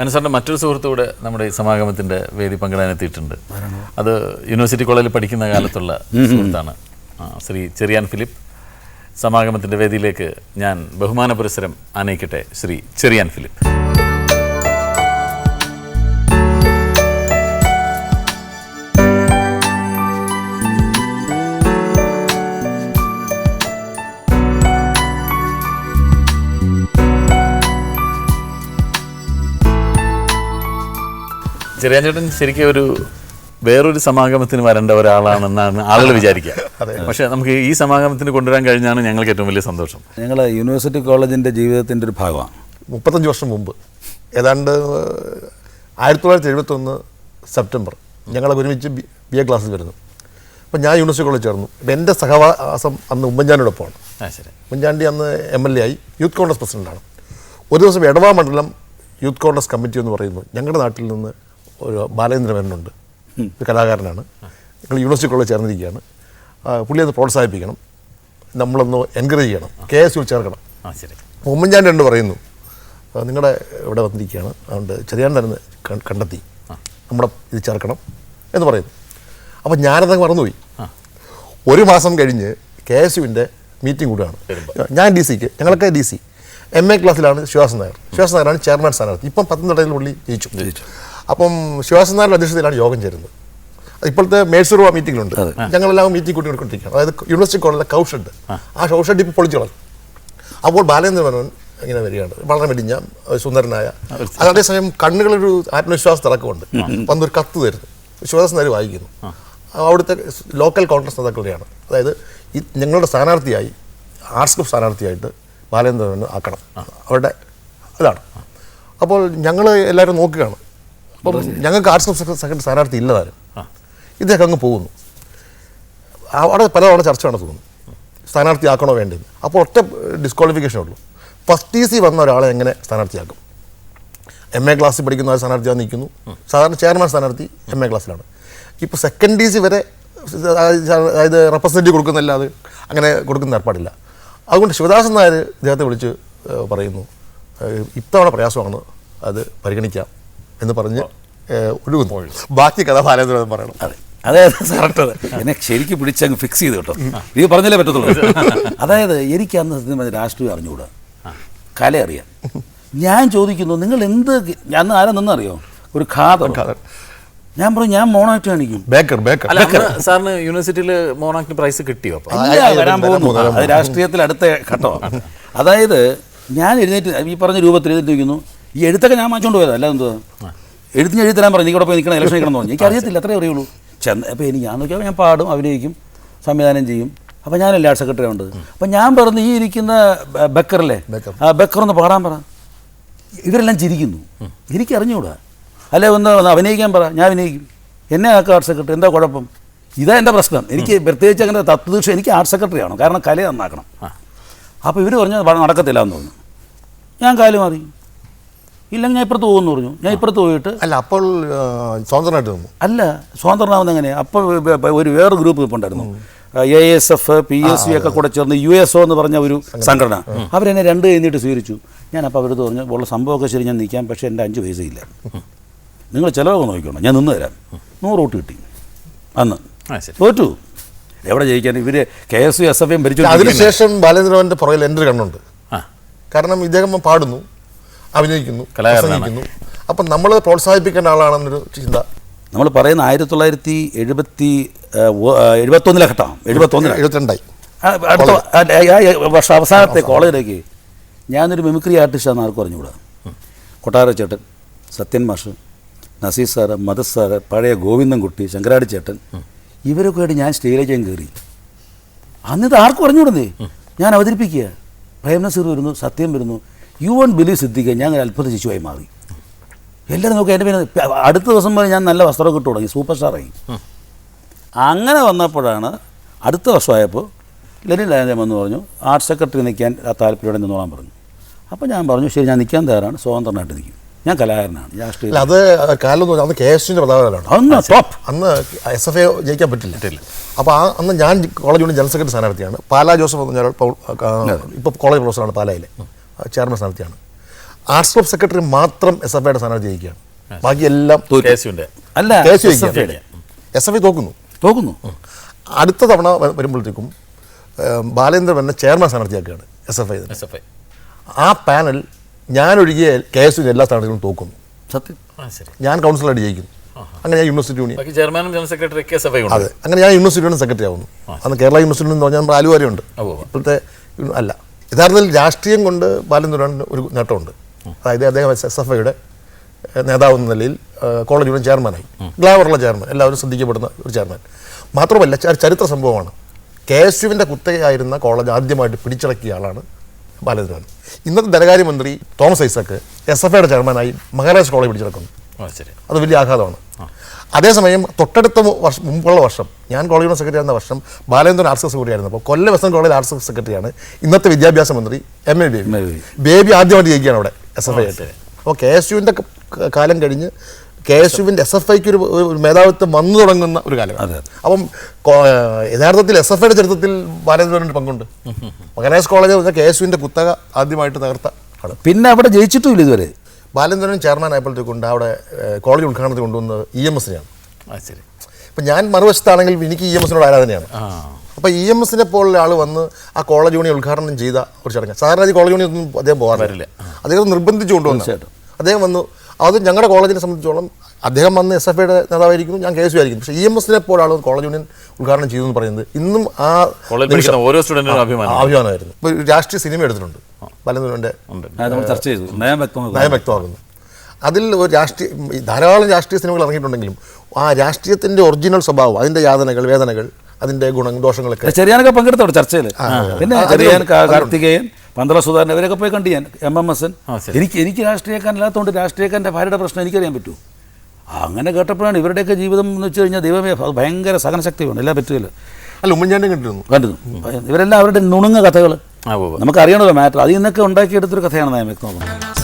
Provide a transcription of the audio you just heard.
അനുസറിന്റെ മറ്റൊരു സുഹൃത്തുകൂടെ നമ്മുടെ ഈ സമാഗമത്തിന്റെ വേദി പങ്കിടാൻ എത്തിയിട്ടുണ്ട്. അത് യൂണിവേഴ്സിറ്റി കോളേജിൽ പഠിക്കുന്ന കാലത്തുള്ള സുഹൃത്താണ്. ശ്രീ ചെറിയാൻ ഫിലിപ്പ്. സമാഗമത്തിന്റെ വേദിയിലേക്ക് ഞാൻ ബഹുമാന പുരസ്സരം ആനയിക്കട്ടെ ശ്രീ ചെറിയാൻ ഫിലിപ്പ്. ചെറിയാൻ ചേട്ടൻ ശരിക്കും ഒരു വേറൊരു സമാഗമത്തിന് വരേണ്ട ഒരാളാണെന്നാണ് ആളുകൾ വിചാരിക്കുക. പക്ഷേ നമുക്ക് ഈ സമാഗമത്തിന് കൊണ്ടുവരാൻ കഴിഞ്ഞാണ് ഞങ്ങൾക്ക് ഏറ്റവും വലിയ സന്തോഷം. ഞങ്ങൾ യൂണിവേഴ്സിറ്റി കോളേജിന്റെ ജീവിതത്തിന്റെ ഒരു ഭാഗമാണ്. മുപ്പത്തഞ്ച് വർഷം മുമ്പ്. ഏതാണ്ട് ആയിരത്തി തൊള്ളായിരത്തി എഴുപത്തൊന്ന് സെപ്റ്റംബർ ഞങ്ങൾ ഒരുമിച്ച് ബി ബി എ ക്ലാസ്സിൽ വരുന്നു. അപ്പം ഞാൻ യൂണിവേഴ്സിറ്റി കോളേജ് ചേർന്നു. അപ്പം എന്റെ സഹവാസം അന്ന് ഉമ്മൻചാണ്ടിയോടൊപ്പമാണ്. ഉമ്മൻചാണ്ടി അന്ന് എം എൽ എ ആയി യൂത്ത് കോൺഗ്രസ് പ്രസിഡന്റാണ്. ഒരു ദിവസം എടവാ മണ്ഡലം യൂത്ത് കോൺഗ്രസ് കമ്മിറ്റി എന്ന് പറയുന്നു. ഞങ്ങളുടെ നാട്ടിൽ നിന്ന് ഒരു ബാലേന്ദ്ര ഒരു കലാകാരനാണ്. ഞങ്ങൾ യൂണിവേഴ്സിറ്റി കോളേജ് ചേർന്നിരിക്കുകയാണ്. പുള്ളി ഒന്ന് പ്രോത്സാഹിപ്പിക്കണം. നമ്മളൊന്ന് എൻകറേജ് ചെയ്യണം. കെ എസ് യു ചേർക്കണം. ഉമ്മൻചാണ്ടി രണ്ട് പറയുന്നു. നിങ്ങളുടെ ഇവിടെ വന്നിരിക്കുകയാണ്. അതുകൊണ്ട് ചെറിയാൻ തന്നെ കണ്ടെത്തി. നമ്മുടെ ഇത് ചേർക്കണം എന്ന് പറയുന്നു. അപ്പോൾ ഞാനതങ്ങ് മറന്നുപോയി. ഒരു മാസം കഴിഞ്ഞ് കെ എസ് യുവിന്റെ മീറ്റിംഗ് കൂടുകയാണ് ഞാൻ ഡി സിക്ക് ഞങ്ങളൊക്കെ ഡി സി എം എ ക്ലാസ്സിലാണ് ശിവാസ് നായർ. ശിവാസൻ നായരാണ് ചെയർമാൻ സ്ഥാനാർത്ഥി. ഇപ്പം പത്തനംതിട്ടയിൽ പുള്ളി ജയിച്ചു. അപ്പം ശിവാസൻ നായരുടെ അധ്യക്ഷതയിലാണ് യോഗം ചേരുന്നത്. ഇപ്പോഴത്തെ മേഴ്സൂർ മീറ്റിംഗിലുണ്ട് ഞങ്ങളെല്ലാം മീറ്റിംഗ് കൂട്ടി കൊടുക്കൊണ്ടിരിക്കുകയാണ് അതായത് യൂണിവേഴ്സിറ്റി കോളേജിലെ കൗഷഡ് ആ. കൗഷഡ് ഇപ്പോൾ പൊളിച്ചു കളഞ്ഞു അപ്പോൾ ബാലേന്ദ്ര മേനോൻ ഇങ്ങനെ വരികയാണ്. വളരെ മെലിഞ്ഞ സുന്ദരനായ. അത് അതേസമയം കണ്ണുകളൊരു ആത്മവിശ്വാസ തിളക്കമുണ്ട്. വന്നൊരു കത്ത് തരുന്നു. വിശ്വാസം നേരെ വായിക്കുന്നു. അവിടുത്തെ ലോക്കൽ കോൺഗ്രസ് നേതാക്കളുടെയാണ്. അതായത് ഈ ഞങ്ങളുടെ സ്ഥാനാർത്ഥിയായി ആർട്സ് ഗ്രൂപ്പ് സ്ഥാനാർത്ഥിയായിട്ട് ബാലേന്ദ്രൻ ആക്കണം. അവരുടെ അതാണ് അപ്പോൾ ഞങ്ങൾ എല്ലാവരും നോക്കുകയാണ്. അപ്പം ഞങ്ങൾക്ക് ആർട്സ് കൗൺസിൽ സെക്രട്ടറി സ്ഥാനാർത്ഥി ഇല്ലതാരും. ഇദ്ദേഹം അങ്ങ് പോകുന്നു. അവിടെ പലതവണ ചർച്ച നടത്തുന്നു സ്ഥാനാർത്ഥിയാക്കണോ വേണ്ടത് അപ്പോൾ ഒറ്റ ഡിസ്ക്വാളിഫിക്കേഷൻ ഉള്ളൂ. ഫസ്റ്റ് ടി സി വന്ന ഒരാളെ എങ്ങനെ സ്ഥാനാർത്ഥിയാക്കും? എം എ ക്ലാസ്സിൽ പഠിക്കുന്ന ഒരു സ്ഥാനാർത്ഥിയായി നിൽക്കുന്നു. സാധാരണ ചെയർമാൻ സ്ഥാനാർത്ഥി എം എ ക്ലാസ്സിലാണ് ഇപ്പോൾ സെക്കൻഡ് ടി സി വരെ അതായത് റെപ്രസെന്റേറ്റീവ് കൊടുക്കുന്നല്ലാതെ അങ്ങനെ കൊടുക്കുന്ന ഏർപ്പാടില്ല. അതുകൊണ്ട് ശിവദാസൻ നായർ ഇദ്ദേഹത്തെ വിളിച്ച് പറയുന്നു. ഇത്തവണ പ്രയാസമാണ് അത് പരിഗണിക്കാം. എന്ന് പറഞ്ഞ് ഒഴുകുന്നു. ബാക്കി കഥ ബാലേന്ദ്രൻ പറയണം. അതെ. അതായത് കറക്റ്റ് എന്നെ ശരിക്കും പിടിച്ചങ്ങ് ഫിക്സ് ചെയ്ത് കേട്ടോ. ഇത് പറഞ്ഞാലേ പറ്റത്തുള്ളൂ. അതായത് എനിക്ക് അന്ന് സത്യം പറഞ്ഞ രാഷ്ട്രീയം അറിഞ്ഞുകൂടാ. കല അറിയാം. ഞാൻ ചോദിക്കുന്നു നിങ്ങൾ എന്ത് ഞാൻ ആരാ നിന്നറിയോ ഒരു ഖാദർ. ഞാൻ പറഞ്ഞു ഞാൻ മോണാക്ട് കാണിക്കും. Baker Baker. സാറിന് യൂണിവേഴ്സിറ്റിയിൽ മോണാക്ട് പ്രൈസ് കിട്ടിയോ വരാൻ പോകുന്നു. അത് രാഷ്ട്രീയത്തിൽ അടുത്ത ഘട്ടമാണ്. അതായത് ഞാൻ എഴുന്നേറ്റ് ഈ പറഞ്ഞ രൂപത്തിൽ എഴുന്നേറ്റ് നിൽക്കുന്നു. ഈ എഴുത്തൊക്കെ ഞാൻ മാറ്റോണ്ട് പോയതാ അല്ല എന്തോ എഴുത്തിന് എഴുതി തരാൻ പറഞ്ഞു ഇവിടെ പോയി നിൽക്കണം ഇലക്ഷൻ നിൽക്കണം പറഞ്ഞു. എനിക്ക് അറിയത്തില്ല അത്രേ അറിയുള്ളൂ. ചെന്ന് അപ്പോൾ എനിക്ക് ഞാൻ നോക്കിയാൽ ഞാൻ പാടും അഭിനയിക്കും സംവിധാനം ചെയ്യും. അപ്പോൾ ഞാനല്ലേ ആർട്ട് സെക്രട്ടറി ഉണ്ട് അപ്പം ഞാൻ പറഞ്ഞു ഈ ഇരിക്കുന്ന ബക്കറല്ലേ ആ ബക്കർ ഒന്ന് പാടാൻ പറ. ഇവരെല്ലാം ചിരിക്കുന്നു. എനിക്ക് അറിഞ്ഞുകൂടാ അല്ലെ ഒന്ന് അഭിനയിക്കാൻ പറ ഞാൻ അഭിനയിക്കും. എന്നെ ആക്കുക ആർട്ട് സെക്രട്ടറി എന്താ കുഴപ്പം? ഇതാ എന്റെ പ്രശ്നം. എനിക്ക് പ്രത്യേകിച്ച് അങ്ങനെ തത്വദീക്ഷ എനിക്ക് ആർട്ട് സെക്രട്ടറി ആണോ കാരണം കല നന്നാക്കണം. അപ്പോൾ ഇവർ പറഞ്ഞു "അത് നടക്കത്തില്ല എന്ന് തോന്നുന്നു ഞാൻ കാലു മാറി. ഇല്ലെങ്കിൽ ഞാൻ ഇപ്പുറത്ത് പോകുമെന്ന് പറഞ്ഞു. ഞാൻ ഇപ്പുറത്ത് പോയിട്ട് അല്ല അപ്പോൾ ആ, സ്വതന്ത്രമായിട്ട് നിന്നു. അല്ല സ്വതന്ത്രനാവുന്ന എങ്ങനെയാണ് അപ്പോൾ ഒരു വേറെ ഗ്രൂപ്പ് ഇപ്പോൾ ഉണ്ടായിരുന്നു. A S F P S C ഒക്കെ കൂടെ ചേർന്ന് യു എസ് ഒ എന്ന് പറഞ്ഞ ഒരു സംഘടന. അവരെന്നെ രണ്ട് കഴിഞ്ഞിട്ട് സ്വീകരിച്ചു. ഞാൻ അപ്പോൾ അവരത് പറഞ്ഞു ഉള്ള സംഭവമൊക്കെ ശരി ഞാൻ നിൽക്കാം പക്ഷേ എന്റെ അഞ്ച് പൈസയില്ല നിങ്ങൾ ചിലവൊക്കെ നോക്കിക്കോണം ഞാൻ നിന്ന് തരാം. നൂറ് വോട്ട് കിട്ടി. അന്ന്. തോറ്റു. എവിടെ ജയിക്കാൻ? ഇവർ K S U S F M ഭരിച്ചു അതിനുശേഷം ബാലേന്ദ്രവന്റെ പുറകിൽ എന്റെ ഒരു കണ്ണുണ്ട്. കാരണം ഇദ്ദേഹം പാടുന്നു. അഭിനയിക്കുന്നു. പ്രസംഗിക്കുന്നു. അപ്പം നമ്മൾ പ്രോത്സാഹിപ്പിക്കേണ്ട ആളാണെന്നൊരു ചിന്ത. നമ്മൾ പറയുന്ന ആയിരത്തി തൊള്ളായിരത്തി എഴുപത്തി എഴുപത്തൊന്നിലെ ഘട്ടമാണ് എഴുപത്തൊന്നിൽ എഴുപത്തിരണ്ടായി. അടുത്ത വർഷം അവസാനത്തെ കോളേജിലേക്ക് ഞാനൊരു മിമിക്രി ആർട്ടിസ്റ്റാണെന്ന് ആർക്കും അറിഞ്ഞുകൂടാ. കൊട്ടാര ചേട്ടൻ സത്യൻ മാഷ് നസീർ സാറ് മദസ് സാറ് പഴയ ഗോവിന്ദൻകുട്ടി ശങ്കരാടി ചേട്ടൻ ഇവരൊക്കെ ആയിട്ട് ഞാൻ സ്റ്റേജിലേക്ക് ഞാൻ കയറി അന്നിത് ആർക്കും അറിഞ്ഞുകൂടുന്നേ? ഞാൻ അവതരിപ്പിക്കുക. പ്രേം നസീർ വരുന്നു സത്യം വരുന്നു യു വൺ ബിലീവ് സിദ്ധിക്കുക ഞാൻ ഒരു അത്ഭുത ശിശുവായി മാറി. എല്ലാവരും നോക്കി എന്റെ പേര് അടുത്ത ദിവസം വരെ ഞാൻ നല്ല വസ്ത്രമൊക്കെ ഇട്ട് തുടങ്ങി സൂപ്പർ സ്റ്റാറായി അങ്ങനെ വന്നപ്പോഴാണ് അടുത്ത വർഷമായപ്പോൾ ലെനിൻ ലാൻഡം എന്ന് പറഞ്ഞു ആർട്ട് സെക്രട്ടറി നിൽക്കാൻ താല്പര്യം നിന്നോളാൻ പറഞ്ഞു. അപ്പോൾ ഞാൻ പറഞ്ഞു ശരി ഞാൻ നിൽക്കാൻ തയ്യാറാണ് സ്വതന്ത്രനായിട്ട് നിൽക്കും. ഞാൻ കലാകാരനാണ് രാഷ്ട്രീയ അല്ല അത് കാലം അന്ന് കെ എസ് യുവിന്റെ പ്രധാനമാണ് അന്ന് ടോപ്പ് അന്ന് എസ് എഫ് എ ജയിക്കാൻ പറ്റില്ല. അപ്പോൾ ആ അന്ന് ഞാൻ കോളേജ് യൂണിയൻ ജനറൽ സെക്രട്ടറി സ്ഥാനാർത്ഥിയാണ്. പാലാ ജോസഫ് എന്ന് പറഞ്ഞ ഒരാൾ ഇപ്പോൾ കോളേജ് പ്രൊഫസറാണ് പാലായിലെ. ചെയർമാൻ സ്ഥാനാർത്ഥിയാണ് ആർട്സ് ക്ലബ് സെക്രട്ടറി മാത്രം എസ് എഫ് ഐയുടെ സ്ഥാനാർത്ഥി ജയിക്കുകയാണ്. ബാക്കി എല്ലാം അല്ല എസ് എഫ് ഐ തോക്കുന്നു. തോക്കുന്നു. അടുത്ത തവണ വരുമ്പോഴത്തേക്കും ബാലേന്ദ്രൻ എന്നെ chairman സ്ഥാനാർത്ഥിയാക്കുകയാണ് S F I S F I ആ പാനൽ ഞാനൊഴികെ കെ എസ് യുവിന്റെ എല്ലാ സ്ഥാനാർത്ഥികളും തോക്കുന്നു. സത്യം. ഞാൻ കൗൺസിലറായിട്ട് ജയിക്കുന്നു അങ്ങനെ ഞാൻ യൂണിവേഴ്സിറ്റി യൂണിയൻ ചെയർമാനും general secretary K S F I ഉണ്ട് അതെ. അങ്ങനെ ഞാൻ യൂണിവേഴ്സിറ്റി യൂണിയൻ സെക്രട്ടറി ആവുന്നു. അന്ന് കേരള യൂണിവേഴ്സിറ്റി എന്ന് പറഞ്ഞാൽ നമ്മൾ ആലുവാരി ഉണ്ട് ഉവ്വ് ഉവ്വ്. ഇപ്പോഴത്തെ അല്ല. യഥാർത്ഥത്തിൽ രാഷ്ട്രീയം കൊണ്ട് ബാലൻ ബാലചന്ദ്രൻ ഒരു നേട്ടമുണ്ട്. അതായത് അദ്ദേഹം എസ് എഫ് ഐയുടെ നേതാവ് എന്ന നിലയിൽ കോളേജ് യൂണിയൻ ചെയർമാനായി. ഗ്ലാവറുള്ള ചെയർമാൻ എല്ലാവരും ശ്രദ്ധിക്കപ്പെടുന്ന ഒരു ചെയർമാൻ. മാത്രമല്ല ചരിത്ര സംഭവമാണ്. കെ എസ് യുവിന്റെ കുത്തകയായിരുന്ന കോളേജ് ആദ്യമായിട്ട് പിടിച്ചടക്കിയ ആളാണ് ബാലചന്ദ്രൻ ഇന്നത്തെ ധനകാര്യമന്ത്രി തോമസ് ഐസക്ക് എസ് എഫ് ഐയുടെ ചെയർമാനായി മഹാരാജ് കോളേജ് പിടിച്ചടക്കുന്നു. അത് വലിയ ആഘാതമാണ്. അതേസമയം തൊട്ടടുത്ത വർഷം മുമ്പുള്ള വർഷം ഞാൻ കോളേജ് സെക്രട്ടറി ആയിരുന്ന വർഷം ബാലേന്ദ്രൻ ആർട്സ് സെക്രട്ടറി ആയിരുന്നു അപ്പോൾ കൊല്ലം വെസ്റ്റൻ കോളേജ് ആർട്സ് സെക്രട്ടറിയാണ് ഇന്നത്തെ വിദ്യാഭ്യാസ മന്ത്രി എം. എ. ബേബി. ബേബി. ബേബി ആദ്യമായിട്ട് ജയിക്കുകയാണ് അവിടെ എസ് എഫ് ഐ ആയിട്ട് അപ്പോൾ കെ. എസ്. യുവിന്റെ കാലം കഴിഞ്ഞ് കെ. എസ്. യുവിന്റെ എസ് എഫ് ഐക്ക് ഒരു ഒരു മേധാവിത്വം വന്നു തുടങ്ങുന്ന ഒരു കാലം. അപ്പം യഥാർത്ഥത്തിൽ എസ് എഫ് ഐയുടെ ചരിത്രത്തിൽ ബാലേന്ദ്രന്റെ പങ്കുണ്ട്. മകനേഷ് കോളേജ് കെ. എസ്. യുവിന്റെ കുത്തക ആദ്യമായിട്ട് തകർത്ത പിന്നെ അവിടെ ജയിച്ചിട്ടുമില്ല ഇതുവരെ. ബാലേന്ദ്രൻ ചെയർമാൻ ആയപ്പോഴത്തേക്കുണ്ട് അവിടെ കോളേജ് ഉദ്ഘാടനത്തിൽ കൊണ്ടുവന്നത് ഇ എം എസിനെയാണ്. ശരി ഇപ്പം ഞാൻ മറുവശത്താണെങ്കിൽ എനിക്ക് ഇ എം എസിനോട് ആരാധനയാണ് അപ്പോൾ ഇ എം എസിനെ പോലുള്ള ആൾ വന്ന് ആ കോളേജ് യൂണിയൻ ഉദ്ഘാടനം ചെയ്ത ഒരു ചടങ്ങ്. സാധാരണ കോളേജ് യൂണിയൻ ഒന്നും അദ്ദേഹം പോകാറില്ല. അദ്ദേഹം നിർബന്ധിച്ചു കൊണ്ടുവന്നു അദ്ദേഹം വന്നു അത് ഞങ്ങളുടെ കോളേജിനെ സംബന്ധിച്ചോളം അദ്ദേഹം വന്ന് എസ് എഫ് ഐയുടെ നേതാവായിരിക്കും ഞാൻ കെ എസ് പക്ഷേ ഇ എം എസിനെ പോലാണ് കോളേജ് യൂണിയൻ ഉദ്ഘാടനം ചെയ്തു എന്ന് പറയുന്നത്. ഇന്നും ആ ഓരോ സ്റ്റുഡന്റിനും അഭിമാനമായിരുന്നു. ഇപ്പോൾ രാഷ്ട്രീയ സിനിമ എടുത്തിട്ടുണ്ട്. നമ്മൾ ചർച്ച ചെയ്തു. നയം വ്യക്തമാകുന്നു അതിൽ ഒരു രാഷ്ട്രീയ ധാരാളം രാഷ്ട്രീയ സിനിമകൾ ഇറങ്ങിയിട്ടുണ്ടെങ്കിലും ആ രാഷ്ട്രീയത്തിന്റെ ഒറിജിനൽ സ്വഭാവം അതിന്റെ യാതനകൾ വേദനകൾ അതിന്റെ ഗുണ ദോഷങ്ങളൊക്കെ ചെറിയാനൊക്കെ പങ്കെടുത്തോടെ ചർച്ചയിൽ പിന്നെ ചെറിയാൻ കാർത്തികേയൻ പന്തള സുധാകരൻ ഇവരൊക്കെ പോയി കണ്ടു ഞാൻ എം എം എസ് എൻ. എനിക്ക് എനിക്ക് രാഷ്ട്രീയക്കാരനല്ലാത്തതുകൊണ്ട് രാഷ്ട്രീയക്കാരന്റെ ഭാര്യയുടെ പ്രശ്നം എനിക്കറിയാൻ പറ്റൂ. അങ്ങനെ കേട്ടപ്പോഴാണ് ഇവരുടെയൊക്കെ ജീവിതം എന്ന് വെച്ച് കഴിഞ്ഞാൽ ദൈവമേ അത് ഭയങ്കര സഹനശക്തി വേണം എല്ലാം പറ്റുകയില്ല അല്ല ഉമ്മൻചാണ്ടി കണ്ടിരുന്നു. കണ്ടിരുന്നു. ഇവരെല്ലാം അവരുടെ നുണുങ്ങ കഥകൾ നമുക്കറിയണമല്ലോ മാറ്റർ. അതിൽ നിന്നൊക്കെ ഉണ്ടാക്കിയെടുത്തൊരു കഥയാണ് നയം വ്യക്തമാക്കുന്നത്